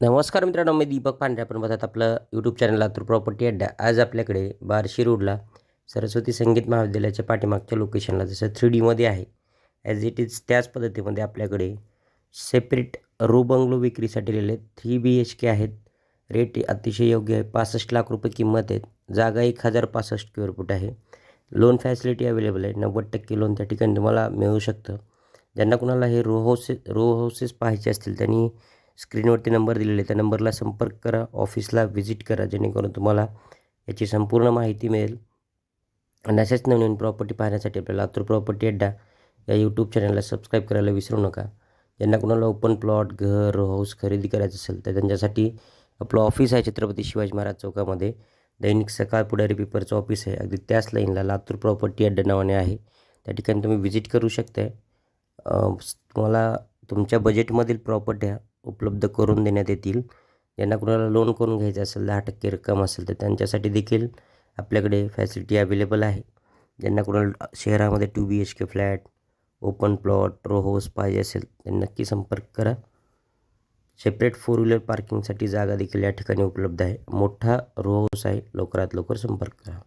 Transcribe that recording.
नमस्कार मित्रांनो मी दीपक पांढरे. आपण बघत आपलं यूट्यूब चॅनल लातूर प्रॉपर्टी अड्डा आज आपल्याकडे बार्शी रोडला सरस्वती संगीत महाविद्यालयाच्या पाठीमागच्या लोकेशनला जसं थ्री डीमध्ये आहे. ॲज इट इज त्याच पद्धतीमध्ये आपल्याकडे सेपरेट रो बंगलो विक्रीसाठी लिहिले थ्री बी एच के आहेत. रेट अतिशय योग्य आहे. पासष्ट लाख रुपये किंमत आहेत जागा एक हजार पासष्ट स्क्वेअर फूट आहे. लोन फॅसिलिटी अवेलेबल आहे. नव्वद टक्के लोन त्या ठिकाणी तुम्हाला मिळू शकतं. ज्यांना कुणाला हे रो हाऊसेस रो हाऊसेस पाहायचे असतील त्यांनी स्क्रीनवरती नंबर दिलेले त्या नंबरला संपर्क करा ऑफिसला व्हिजिट करा जेणेकरून तुम्हाला याची संपूर्ण माहिती मिळेल. आणि अशाच नवीन प्रॉपर्टी पाहण्यासाठी आपल्याला लातूर प्रॉपर्टी अड्डा या यूट्यूब चॅनलला सबस्क्राईब करायला विसरू नका. ज्यांना कुणाला ओपन प्लॉट घर हाऊस खरेदी करायचं असेल तर त्यांच्यासाठी आपलं ऑफिस आहे छत्रपती शिवाजी महाराज चौकामध्ये. दैनिक सकाळ पुढारी पेपरचं ऑफिस आहे. अगदी त्याच लाईनला लातूर प्रॉपर्टी अड्डा नावाने आहे. त्या ठिकाणी तुम्ही व्हिजिट करू शकताय. तुम्हाला तुमच्या बजेटमधील प्रॉपर्ट्या उपलब्ध करून देण्यात येतील. ज्यांना कुणाला लोन करून घ्यायचं असेल दहा टक्के रक्कम असेल तर त्यांच्यासाठी देखील आपल्याकडे फॅसिलिटी अवेलेबल आहे. ज्यांना कुणाला शहरामध्ये two B H K flat open plot row house पाहिजे असेल तर नक्की संपर्क करा. सेपरेट फोर व्हीलर पार्किंगसाठी जागा देखील या ठिकाणी उपलब्ध आहे. मोठा रो हाऊस आहे. लवकरात लवकर संपर्क करा.